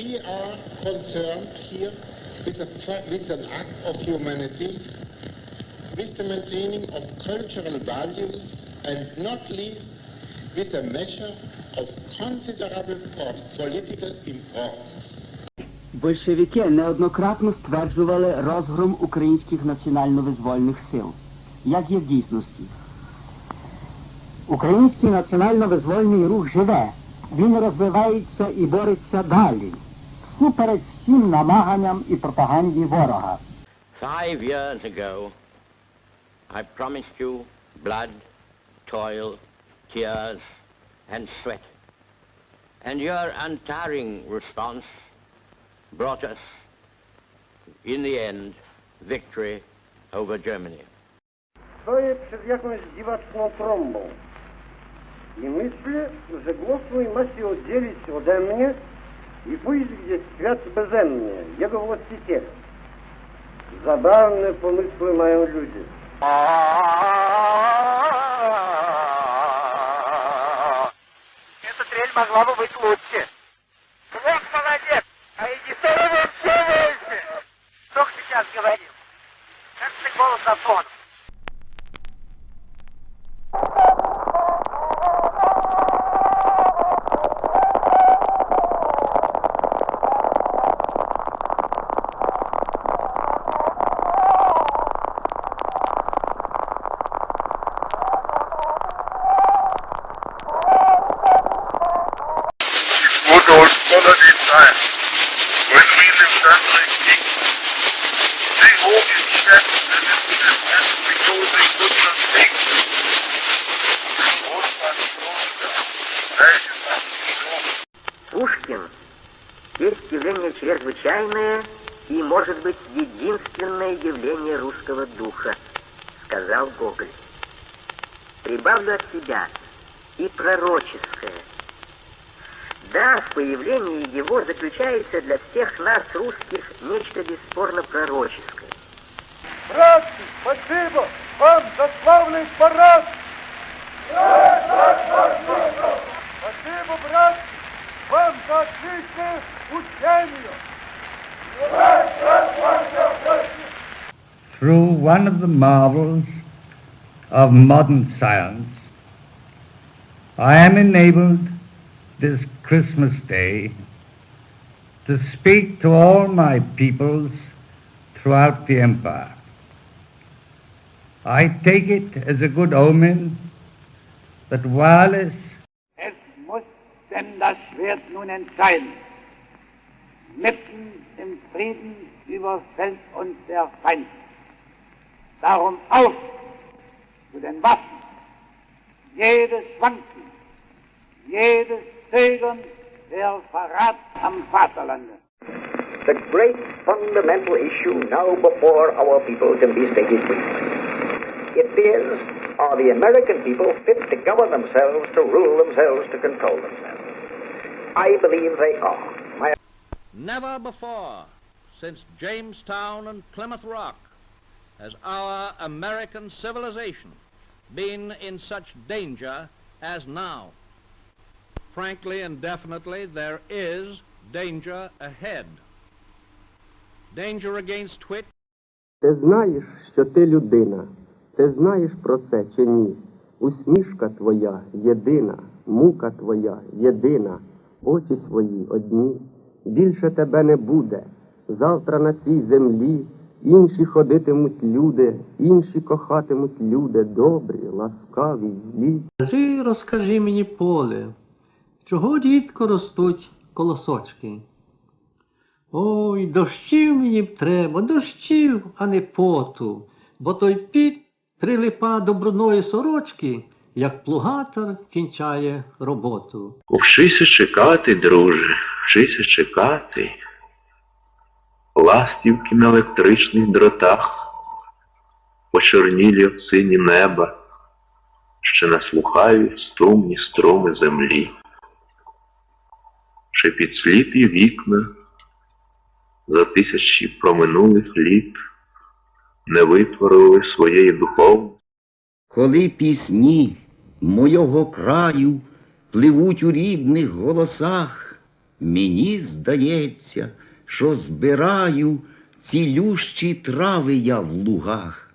we are concerned here with, a, with an act of humanity, with the maintaining of cultural values, and not least with a measure of considerable political importance. Большевики неоднократно стверджували розгром українських національно-визвольних сил. Як є в дійсності? Український національно-визвольний рух живе. Він розвивається і бореться далі. Всупереч всім намаганням і пропаганді ворога. Five years ago, I promised you blood, toil, tears, and sweat. And your untiring response brought us, in the end, victory over Germany. Stoję przed jakąś dziwaczną trąbą i myślę, że głos mój ma się oddzielić ode mnie и пусть где свят блаженные, Его властитель. Забавны помыслы мои люди. Эта трель могла бы быть лучше. Вот молодец! А Эдисона вообще вместе. Что сейчас говорил? Как ты голос на? Nein. Wenn wir dem Stand richtig die Hohen Städte Methode Russland denken, Russland Пушкин. Есть явление чрезвычайное и, может быть, единственное явление русского духа, сказал Гоголь. Прибавлю от себя и пророческое – Да, в появлении его заключается для всех нас, русских, нечто бесспорно пророческое. Братцы, спасибо вам за славный парад! Спасибо, братцы, вам за отличное учение! through one of the marvels of modern science, I am enabled this Christmas Day to speak to all my peoples throughout the empire. I take it as a good omen that wireless Es muss denn das Schwert nun entscheiden. Mitten im Frieden der Feind. Darum auf zu den Waffen. Jedes Schwanken, jedes Zögern, der Verrat am Vaterlande. The great fundamental issue now before our people can be stated. It is, are the American people fit to govern themselves, to rule themselves, to control themselves? I believe they are. My Never before, since Jamestown and Plymouth Rock, has our American civilization been in such danger as now. Frankly and definitely, there is danger ahead. Danger against which Ти знаєш, що ти людина. Ти знаєш про це чи ні? Усмішка твоя єдина, мука твоя єдина, очі твої одні. Більше тебе не буде. Завтра на цій землі інші ходитимуть люди, інші кохатимуть люди, добрі, ласкаві, злі. Скажи, розкажи мені поле, чого рідко ростуть колосочки? Ой, дощів мені б треба, дощів, а не поту, бо той піт прилипа до брудної сорочки, як плугатор кінчає роботу. Вчися чекати, друже, вчися чекати. Ластівки на електричних дротах, почорнілі от сині неба, що наслухають струмні струми землі, чи під сліпі вікна за тисячі проминулих літ не витворили своєї духовності. Коли пісні мойого краю пливуть у рідних голосах, Мені здається, що збираю цілющі трави я в лугах.